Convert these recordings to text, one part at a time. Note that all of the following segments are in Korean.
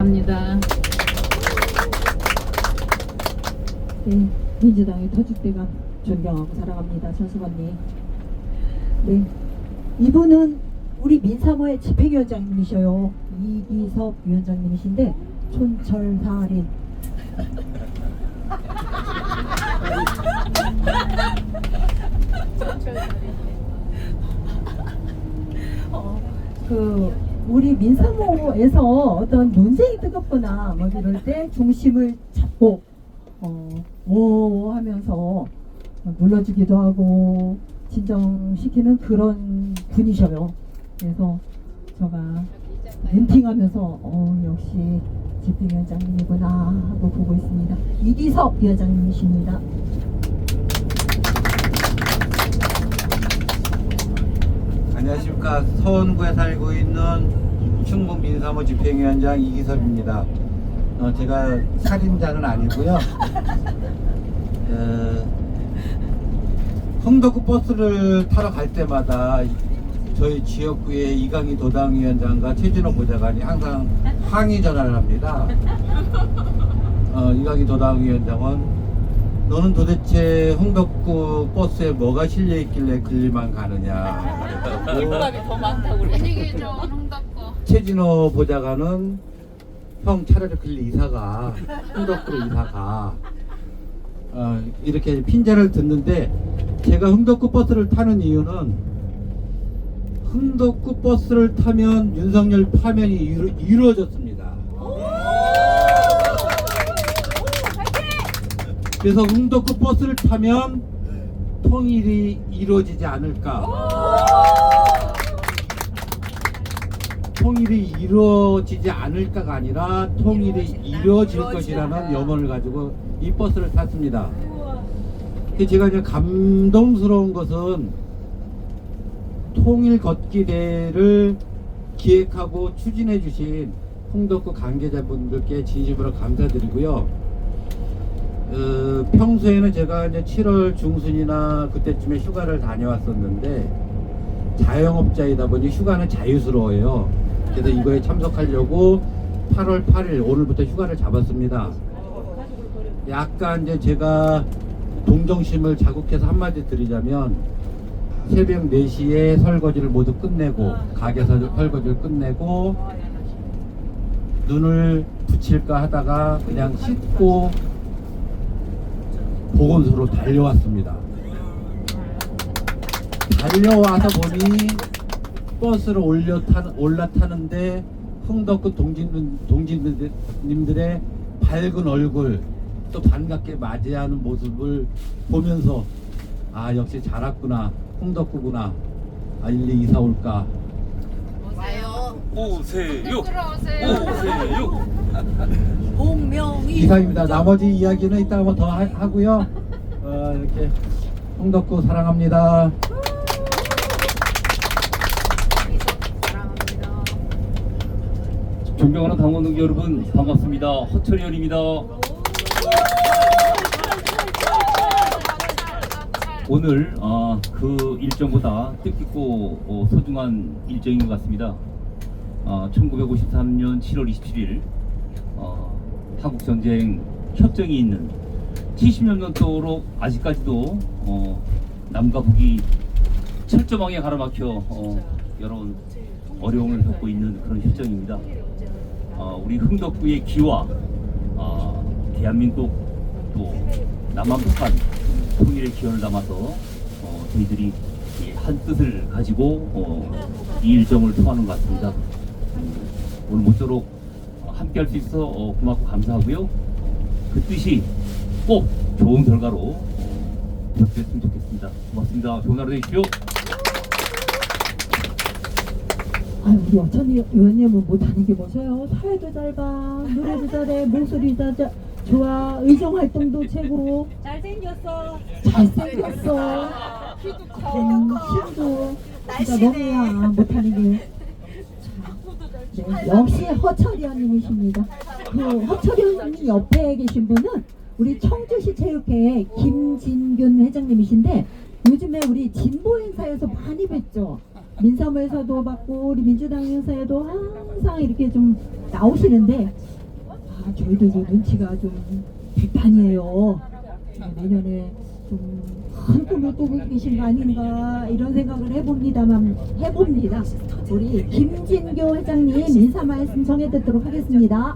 합니다. 네, 민주당의 터줏대감 존경하고 사랑합니다. 전수관님. 네, 이분은 우리 민사모의 집행위원장님이셔요. 이기섭 위원장님이신데 촌철살인. 어, 그 우리 민사모에서 어떤 논쟁이 뜨겁거나 뭐 이럴 때 중심을 잡고 어, 오 하면서 눌러주기도 하고 진정시키는 그런 분이셔요. 그래서 제가 멘팅하면서 어, 역시 집행위원장님이구나 하고 보고 있습니다. 이기섭 위원장님이십니다. 안녕하십니까 서원구에 살고 있는 충북 민사모 집행위원장 이기섭입니다. 어, 제가 살인자는 아니고요. 어, 흥덕구 버스를 타러 갈 때마다 저희 지역구의 이강희 도당위원장과 최진호 보좌관이 항상 항의 전화를 합니다. 어, 이강희 도당위원장은 너는 도대체 흥덕구 버스에 뭐가 실려 있길래 글리만 가느냐. 그랬고 더 많다고 그래. 좀 흥덕고. 최진호 보좌관은 형 차라리 글리 이사가 흥덕구로 이사가 어, 이렇게 핀잔을 듣는데 제가 흥덕구 버스를 타는 이유는 흥덕구 버스를 타면 윤석열 파면이 이루, 이루어졌습니다. 그래서 흥덕구 버스를 타면 통일이 이루어지지 않을까. 통일이 이루어지지 않을까가 아니라 통일이 이루어질 것이라는 염원을 가지고 이 버스를 탔습니다. 근데 제가 이제 감동스러운 것은 통일 걷기 대회를 기획하고 추진해 주신 홍덕구 관계자분들께 진심으로 감사드리고요. 어, 평소에는 제가 이제 7월 중순이나 그때쯤에 휴가를 다녀왔었는데 자영업자이다 보니 휴가는 자유스러워요. 그래서 이거에 참석하려고 8월 8일 오늘부터 휴가를 잡았습니다. 약간 이제 제가 동정심을 자극해서 한마디 드리자면 새벽 4시에 설거지를 모두 끝내고 가게 설- 설거지를 끝내고 눈을 붙일까 하다가 그냥 씻고 보건소로 달려왔습니다. 달려와서 보니 버스를 올려 타, 올라타는데 흥덕구 동진, 동진님들의 밝은 얼굴 또 반갑게 맞이하는 모습을 보면서 아 역시 잘 왔구나 흥덕구구나 아 일리 이사 올까. 오세요. 들어오세요. 오세요. 공명이. 이상입니다 나머지 이야기는 이따 한번 더 하, 하고요 어, 이렇게 흥덕구 사랑합니다 사랑합니다. 존경하는 당원동 여러분 반갑습니다. 허철현입니다. 오늘 아, 그 일정보다 뜻깊고 어, 소중한 일정인 것 같습니다. 아, 1953년 7월 27일 어, 한국 전쟁 협정이 있는 70년 전도록 아직까지도 어, 남과 북이 철저하게 가로막혀 어, 여러 어려움을 겪고 있는 그런 협정입니다. 어, 우리 흥덕구의 기와 어, 대한민국 또 남한 북한 통일의 기원을 담아서 어, 저희들이 이한 뜻을 가지고 어, 이 일정을 통하는 것 같습니다. 음, 오늘 모쪼록 어, 함께 할 수 있어 어, 고맙고 감사하고요. 그 뜻이 꼭 좋은 결과로 어, 기억됐으면 좋겠습니다. 고맙습니다. 좋은 하루 되십시오. 아 우리 어천이 의원님은 못하는 게 뭐셔요? 사회도 짧아, 노래도 잘해, 목소리도 자, 좋아, 의정 활동도 최고, 잘생겼어. 잘생겼어, 키도 음, 힘도 진짜 너무야 못하는 게. 네, 역시 허철이 의원님이십니다. 그 허철이 의원님 옆에 계신 분은 우리 청주시 체육회 김진균 회장님이신데 요즘에 우리 진보 행사에서 많이 뵀죠. 민사무에서도 받고 우리 민주당에서도 항상 이렇게 좀 나오시는데 아 저희도 이제 눈치가 좀 백단이에요. 내년에 좀 큰 꿈을 꾸고 계신 거 아닌가 이런 생각을 해봅니다만 해봅니다. 우리 김진교 회장님 인사 말씀 정해 듣도록 하겠습니다.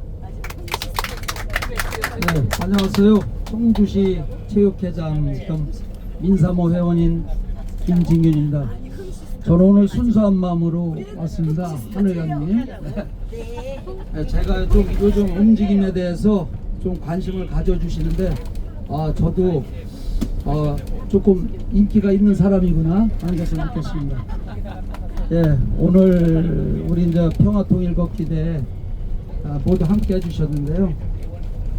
네, 안녕하세요. 청주시 체육회장 겸 민사모 회원인 김진균입니다. 저는 오늘 순수한 마음으로 왔습니다. 한 의원님. 네, 제가 좀 요즘 움직임에 대해서 좀 관심을 가져주시는데, 아, 저도 어, 조금 인기가 있는 사람이구나 하는 것을 느꼈습니다. 예, 오늘 우리 이제 평화통일 걷기대 아, 모두 함께 해주셨는데요.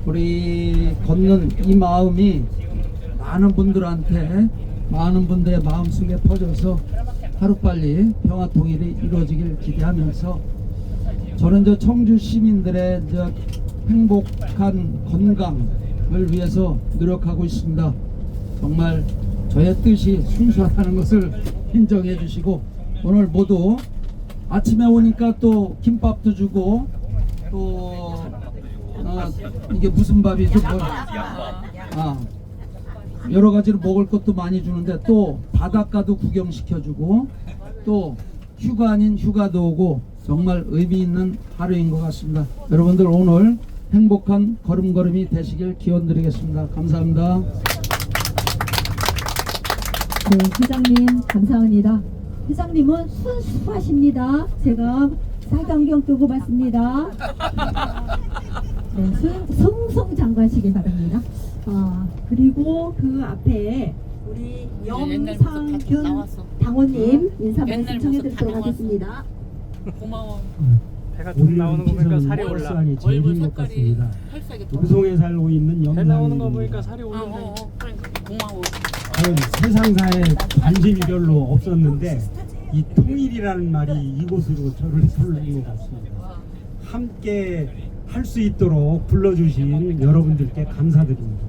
우리 걷는 이 마음이 많은 분들한테 많은 분들의 마음속에 퍼져서 하루빨리 평화 통일이 이루어지길 기대하면서 저는 저 청주 시민들의 저 행복한 건강을 위해서 노력하고 있습니다. 정말 저의 뜻이 순수하다는 것을 인정해 주시고 오늘 모두 아침에 오니까 또 김밥도 주고 또 아, 이게 무슨 밥이죠? 뭐, 아, 여러 가지로 먹을 것도 많이 주는데 또 바닷가도 구경시켜주고 또 휴가 아닌 휴가도 오고 정말 의미 있는 하루인 것 같습니다. 여러분들 오늘 행복한 걸음걸음이 되시길 기원 드리겠습니다. 감사합니다. 네, 회장님 감사합니다. 회장님은 순수하십니다. 제가 사경경 뜨고 봤습니다. 네, 승, 승승장구하시길 바랍니다. 아, 그리고 그 앞에 우리 염상균 나왔어. 당원님 인사 말씀 청해 나왔어. 하겠습니다. 고마워. 배가 좀 나오는 거 보니까 살이 올라. 얼굴 것 색깔이 같습니다. 혈색이 더. 음성에 살고 있는 배. 나오는 거 보니까 살이 어, 올라. 어, 어. 그러니까 고마워. 저는 세상사에 관심이 별로 없었는데 이 통일이라는 말이 이곳으로 저를 부르는 것 같습니다. 함께 할 수 있도록 불러주신 여러분들께 감사드립니다.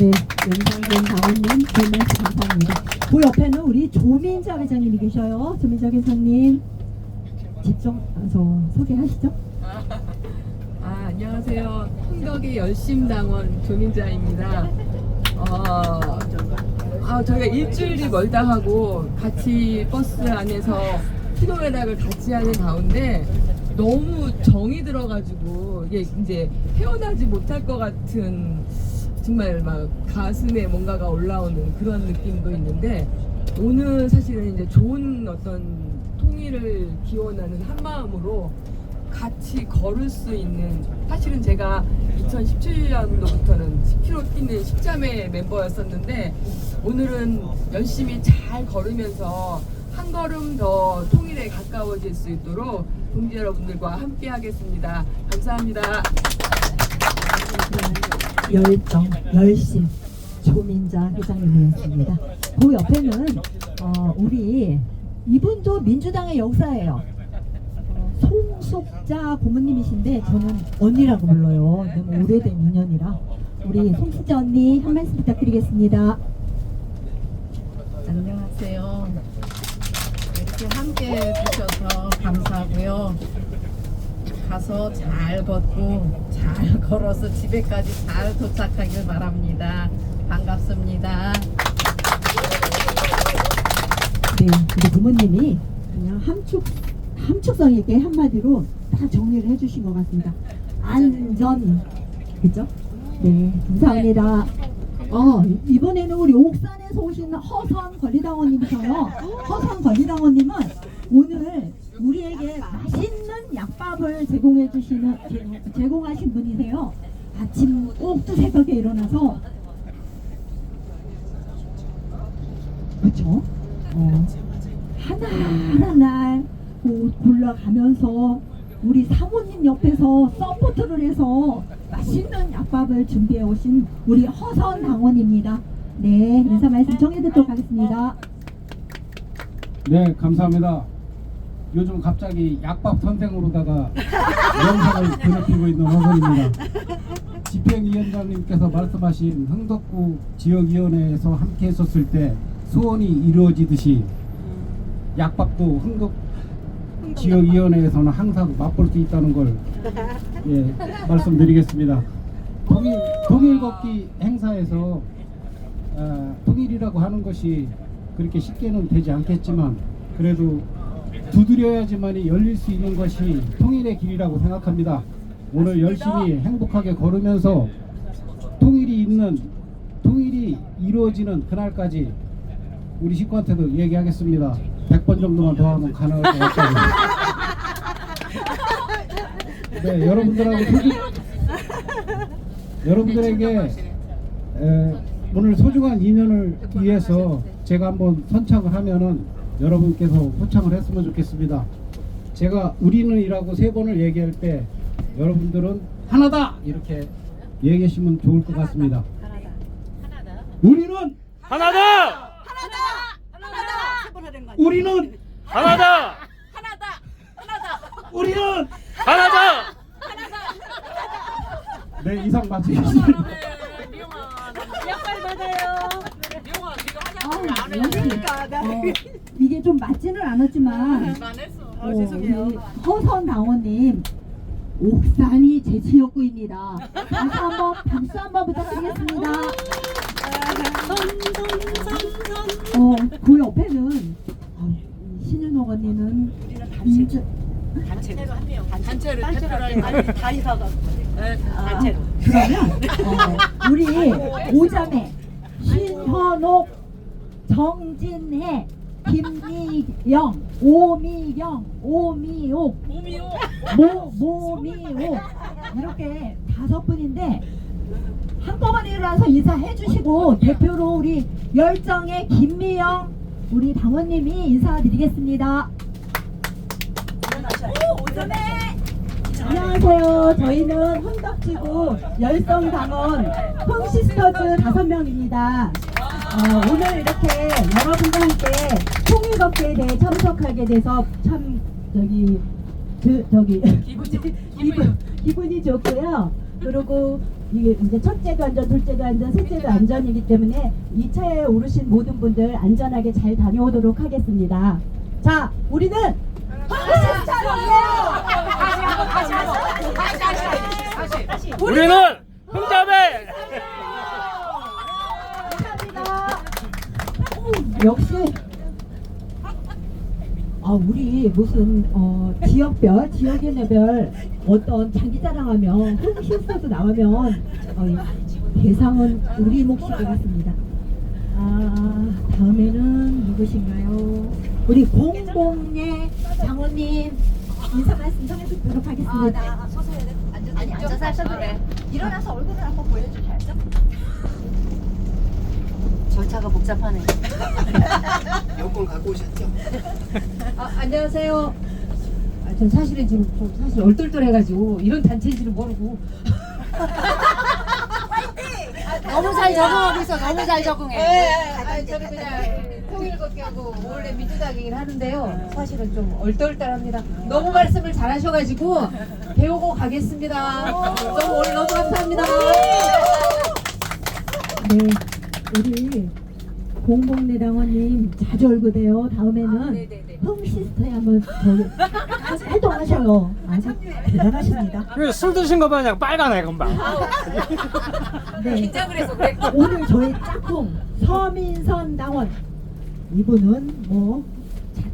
네, 염상균 당원님 그 말씀 감사합니다. 그 옆에는 우리 조민자 회장님이 계셔요. 조민자 회장님 직접 소개하시죠. 아, 안녕하세요. 흥덕의 열심당원 조민자입니다. 어, 아, 저희가 일주일이 멀다 하고 같이 버스 안에서 피로회락을 같이 하는 가운데 너무 정이 들어가지고 이게 이제 헤어나지 못할 것 같은 정말 막 가슴에 뭔가가 올라오는 그런 느낌도 있는데 오늘 사실은 이제 좋은 어떤 통일을 기원하는 한 마음으로 같이 걸을 수 있는 사실은 제가 2017년도부터는 10km 뛰는 십자매 멤버였었는데 오늘은 열심히 잘 걸으면서 한 걸음 더 통일에 가까워질 수 있도록 동지 여러분들과 함께 하겠습니다. 감사합니다. 열정, 열심 조민자 회장님이었습니다. 그 옆에는 어, 우리 이분도 민주당의 역사예요. 어, 송숙자 고모님이신데 저는 언니라고 불러요. 너무 오래된 인연이라 우리 송숙자 언니 한 말씀 부탁드리겠습니다. 안녕하세요. 이렇게 함께 해주셔서 감사하고요. 가서 잘 걷고 잘 걸어서 집에까지 잘 도착하길 바랍니다. 반갑습니다. 네, 우리 부모님이 그냥 함축 함축성 있게 한마디로 다 정리를 해주신 것 같습니다. 안전, 그죠? 네, 감사합니다. 어, 이번에는 우리 옥산에서 오신 허선 권리당원님이셔요. 허선 권리당원님은 오늘 우리에게 맛있는 약밥을 제공해 주시는 제- 제공하신 분이세요. 아침 꼭두 새벽에 일어나서 그렇죠? 어, 하나하나 그 골라가면서 우리 사모님 옆에서 서포트를 해서 맛있는 약밥을 준비해 오신 우리 허선 당원입니다. 네, 인사 말씀 정해 듣도록 하겠습니다. 네, 감사합니다. 요즘 갑자기 약밥 선생으로다가 영상을 괴롭히고 있는 허선입니다. 집행위원장님께서 말씀하신 흥덕구 지역위원회에서 함께 했었을 때 소원이 이루어지듯이 약밥도 흥국 지역위원회에서는 항상 맛볼 수 있다는 걸 예, 말씀드리겠습니다. 통일, 통일 걷기 행사에서 아, 통일이라고 하는 것이 그렇게 쉽게는 되지 않겠지만 그래도 두드려야지만이 열릴 수 있는 것이 통일의 길이라고 생각합니다. 오늘 열심히 행복하게 걸으면서 통일이 있는 통일이 이루어지는 그날까지 우리 식구한테도 얘기하겠습니다. 100번 정도만 더 하면 가능할 것 같다고. 네, 여러분들하고 소중 여러분들에게 에, 오늘 소중한 인연을 위해서 제가 한번 선창을 하면은 여러분께서 호창을 했으면 좋겠습니다. 제가 우리는이라고 세 번을 얘기할 때 여러분들은 하나다 이렇게 얘기하시면 좋을 것 같습니다. 우리는 하나다! 우리는 하나다! 우리는 하나다! 네 이상 마치겠습니다. 아우, 역시, 어, 이게 좀 맞지는 않았지만 어, 우리 허선 당원님 옥산이 제 지역구입니다. 박수 한번 박수 한번 부탁드리겠습니다. 어, 그 옆에는 어, 신윤옥 언니는 인천 단체로. 한 명. 단체로 대표로 할 다리 가가 네, 아, 단체로. 그러면 어, 우리 오자매 신현옥, 정진혜, 김미영, 오미경, 오미옥, 모 모미옥. 이렇게 다섯 분인데 한꺼번에 일어나서 인사해 주시고 대표로 우리 열정의 김미영 우리 당원님이 인사드리겠습니다. 안녕하세요. 저희는 헌덕지구 열성당원 펑시스터즈 다섯 명입니다. 어, 오늘 이렇게 여러분과 함께 통일걷기에 대해 참석하게 돼서 참 저기 그 저기 기분 기분이 좋고요. 그리고 이게 이제 첫째도 안전, 둘째도 안전, 셋째도 안전이기 때문에 이 차에 오르신 모든 분들 안전하게 잘 다녀오도록 하겠습니다. 자, 우리는 펑시스터즈예요. 우리는 흥자매! 감사합니다. 오, 역시 아 우리 무슨 어 지역별 지역인별 어떤 자기 자랑하면 홈시스터도 나오면 어, 대상은 우리 몫일 것 같습니다. 아 다음에는 누구신가요? 우리 공공의 장모님 인사 말씀 전해드리도록 하겠습니다. 아니 앉아서 하셔도 돼 일어나서 얼굴을 한번 보여주셔야죠 절차가 복잡하네. 여권 갖고 오셨죠? 아, 안녕하세요. 아, 전 사실은 지금 좀 사실 얼떨떨해가지고 이런 단체인지는 모르고 너무 잘 적응하고 있어. 너무 잘 적응해. 아, 저는 그냥 통일걷기하고 원래 민주당이긴 하는데요. 사실은 좀 얼떨떨합니다. 너무 말씀을 잘하셔가지고 배우고 가겠습니다. 너무 오늘 너무 감사합니다. 네, 우리 공공내당원님 자주 얼굴 돼요. 다음에는 한번 저기 활동하셔요. 아주 대단하십니다. 이거 술 드신 거 마냥 빨간해, 금방. 네, 긴장을 해서 그래. 오늘 저희 짝꿍 서민선 당원 이분은 뭐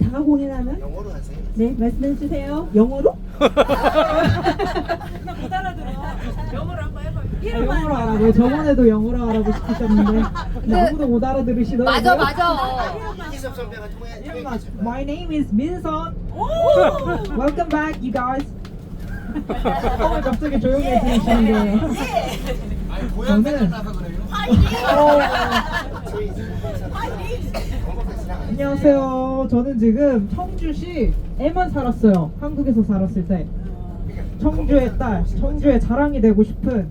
자타가 공연하는 영어로 하세요. 네 말씀해 주세요. 영어로? 영어로 하라고 저번에도 영어로 하라고 시키셨는데 아무도 못 알아들으시더라고요. 맞아, 맞아. 이기섭 선배가 통해 통해 주실 거예요. My name is Minson. Welcome back, you guys. 어, 갑자기 조용해지시는데. 저는 안녕하세요. 저는 지금 청주시 에만 살았어요. 한국에서 살았을 때. 청주의 딸, 청주의 자랑이 되고 싶은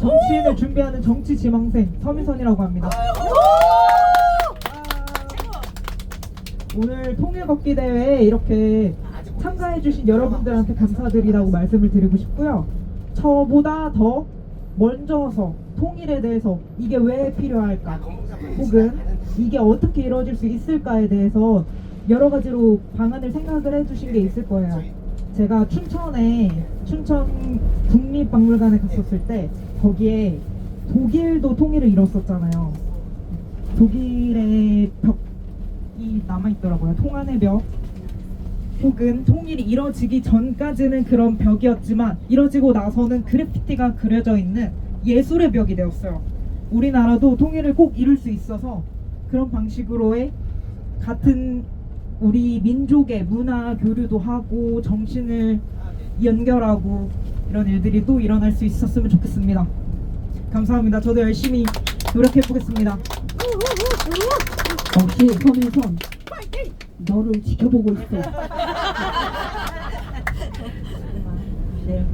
정치인을 준비하는 정치 지망생 서민선이라고 합니다. 오늘 통일 걷기 대회에 이렇게 참가해주신 여러분들한테 감사드리라고 말씀을 드리고 싶고요. 저보다 더 먼저서 통일에 대해서 이게 왜 필요할까, 혹은 이게 어떻게 이루어질 수 있을까에 대해서 여러 가지로 방안을 생각을 해주신 게 있을 거예요. 제가 춘천에 춘천 국립박물관에 갔었을 때 거기에 독일도 통일을 이뤘었잖아요. 독일의 벽이 남아 있더라고요. 통안의 벽. 혹은 통일이 이뤄지기 전까지는 그런 벽이었지만 이뤄지고 나서는 그래피티가 그려져 있는 예술의 벽이 되었어요. 우리나라도 통일을 꼭 이룰 수 있어서 그런 방식으로의 같은 우리 민족의 문화 교류도 하고 정신을 연결하고 이런 일들이 또 일어날 수 있었으면 좋겠습니다. 감사합니다. 저도 열심히 노력해 보겠습니다. 역시 서민선 너를 지켜보고 있어. 네,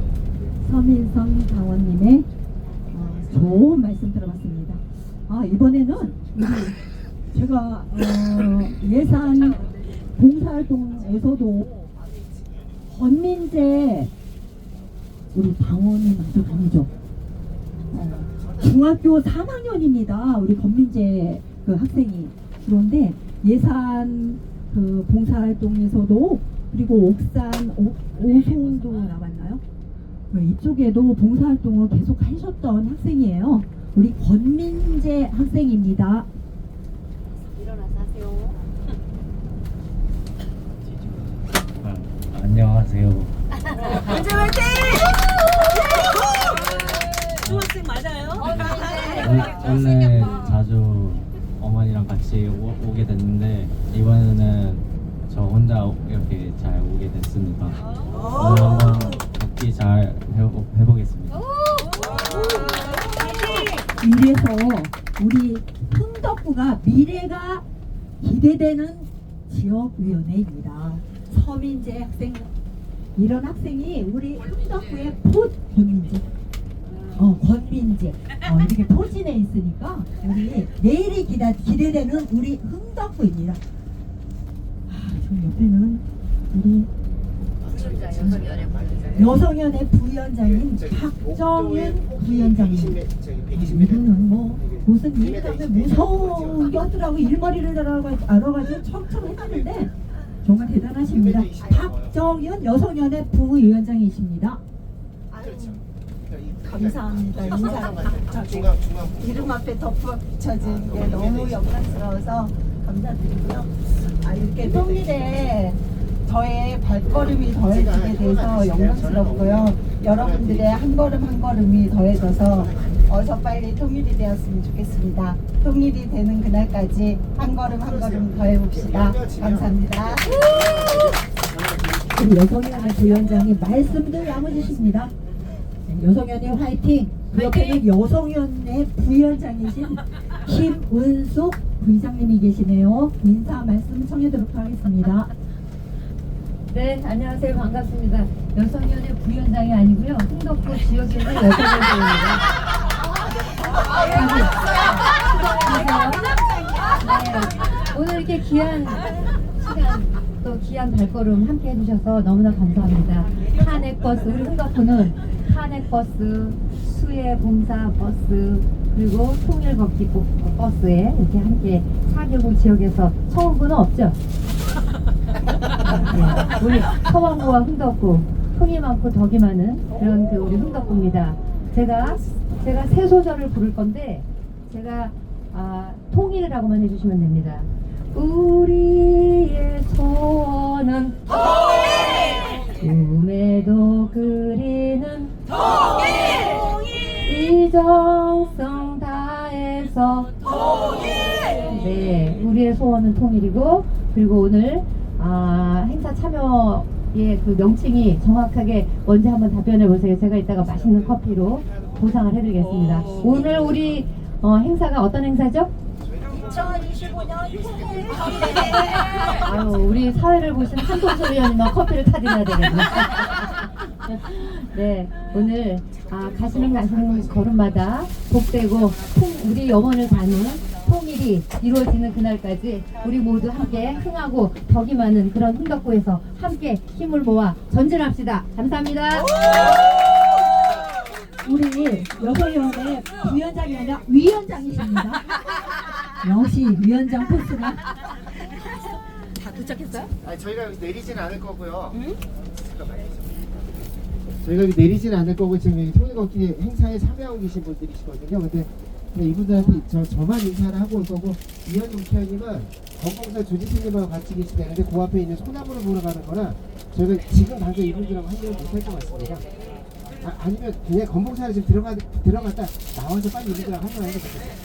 서민선 당원님의 어, 좋은 말씀 들어봤습니다. 아 이번에는 제가 어, 예산 봉사활동에서도 권민재 우리 당원이 먼저 다니죠. 어, 중학교 3학년입니다. 우리 권민재 그 학생이 그런데 예산 그 봉사활동에서도 그리고 옥산 오, 오송도 나왔나요? 그 이쪽에도 봉사활동을 계속 하셨던 학생이에요. 우리 권민재 학생입니다. 일어나서 하세요. 안녕하세요. 민재 화이팅! 중학생 맞아요? 원- 원래 자주 어머니랑 같이 오, 오게 됐는데 이번에는 저 혼자 이렇게 잘 오게 됐습니다. 오늘 한번 걷기 잘 해보, 해보겠습니다. 이래서 우리 흥덕구가 미래가 기대되는 지역위원회입니다. 서민재 학생 이런 학생이 우리 흥덕구의 포 권민재 어 권민재 어, 이렇게 포진해 있으니까 우리 내일이 기다, 기대되는 우리 흥덕구입니다. 아, 저 옆에는 우리 여성연의 부위원장인 박정윤 부위원장님. 이분은 뭐 무슨 일을 하면 무서운 게 없더라고 일머리를 알아가- 알아가지고 척척 했는데 정말 대단하십니다. 박정윤 여성연의 부위원장이십니다. 감사합니다. 인사 중앙 중앙 이름 앞에 덧붙여진 게 너무 영광스러워서 감사드리고요. 아 이렇게 통일에 저의 발걸음이 더해지게 돼서 영광스럽고요. 여러분들의 한 걸음 한 걸음이 더해져서 어서 빨리 통일이 되었으면 좋겠습니다. 통일이 되는 그날까지 한 걸음 한 걸음 더해봅시다. 감사합니다. 우리 여성연의 부위원장이 말씀도 야무지십니다. 네, 여성연의 화이팅! 그 옆에는 여성연의 부위원장이신 김은숙 부의장님이 계시네요. 인사 말씀 청해드리도록 하겠습니다. 네, 안녕하세요. 반갑습니다. 여성연의 부위원장이 아니고요. 흥덕구 지역에서 여성연대입니다. 네, 오늘 이렇게 귀한 시간 또 귀한 발걸음 함께 해주셔서 너무나 감사합니다. 탄핵버스 우리 흥덕구는 탄핵버스, 수해 봉사 버스 그리고 통일 걷기 버- 버스에 이렇게 함께 4개국 지역에서 서울구는 없죠? 네, 우리 서왕구와 흥덕구 흥이 많고 덕이 많은 그런 그 우리 흥덕구입니다. 제가 제가 새 소절을 부를 건데 제가 아, 통일이라고만 해주시면 됩니다. 우리의 소원은 꿈에도 그 리는 이정성 다해서 네, 우리의 소원은 통일이고 그리고 오늘 아, 행사 참여의 그 명칭이 정확하게 뭔지 한번 답변해 보세요. 제가 이따가 맛있는 커피로 보상을 해드리겠습니다. 오늘 우리 어, 행사가 어떤 행사죠? 2025년 아유, 우리 사회를 보신 한동수 의원님은 커피를 타드려야 되겠네. 네, 오늘 아, 가시는 가시는 걸음마다 복되고 통, 우리 영혼을 가는 통일이 이루어지는 그날까지 우리 모두 함께 흥하고 덕이 많은 그런 흥덕구에서 함께 힘을 모아 전진합시다. 감사합니다. 우리 여성연의 부위원장이 아니라 위원장이십니다. 역시 위원장 포스가 도착했어요? 아니 저희가 여기 내리진 않을 거고요. 잠깐만요. 저희가 내리진 않을 거고 지금 여기 통일 걷기 행사에 참여하고 계신 분들이시거든요. 근데, 이분들한테 저 저만 인사를 하고 올 거고 이현용 부회님은 건봉사 조지스님하고 같이 계시다는데 그 앞에 있는 소나무를 보러 가는 거라 저희가 지금 당장 이분들하고 한일을 못할 것 같습니다. 아, 아니면 그냥 건봉사를 지금 들어가 들어갔다 나와서 빨리 이분들하고 한번 하는 게 좋겠어요.